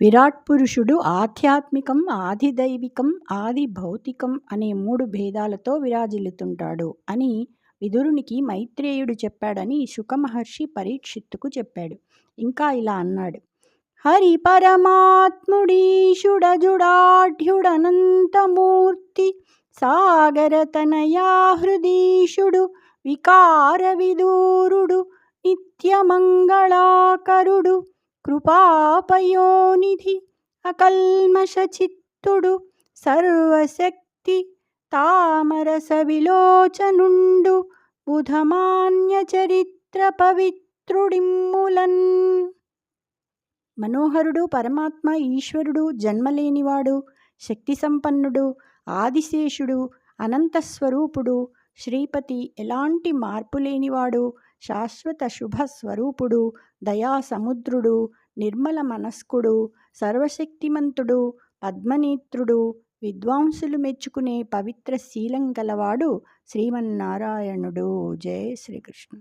విరాట్ పురుషుడు ఆధ్యాత్మికం ఆదిదైవికం ఆది భౌతికం అనే మూడు భేదాలతో విరాజిల్లుతుంటాడు అని విదురునికి మైత్రేయుడు చెప్పాడని శుకమహర్షి పరీక్షిత్తుకు చెప్పాడు. ఇంకా ఇలా అన్నాడు. హరి పరమాత్ముడీషుడజుడాఢ్యుడనంతమూర్తి సాగరతనయా హృదీషుడు వికార విదూరుడు నిత్యమంగళాకరుడు కృపాపయోనిధి అకల్మషచిత్తుడు సర్వశక్తి తామరస విలోచనుండు బుధమాన్య చరిత్ర పవిత్రుడిమ్ములన్. మనోహరుడు పరమాత్మ ఈశ్వరుడు జన్మలేనివాడు శక్తి సంపన్నుడు ఆదిశేషుడు అనంతస్వరూపుడు శ్రీపతి ఎలాంటి మార్పు లేనివాడు శాశ్వత శుభ స్వరూపుడు దయా సముద్రుడు నిర్మల మనస్కుడు సర్వశక్తిమంతుడు పద్మనేత్రుడు విద్వాంసులు మెచ్చుకునే పవిత్ర శీలం గలవాడు శ్రీమన్నారాయణుడు. జయ శ్రీకృష్ణ.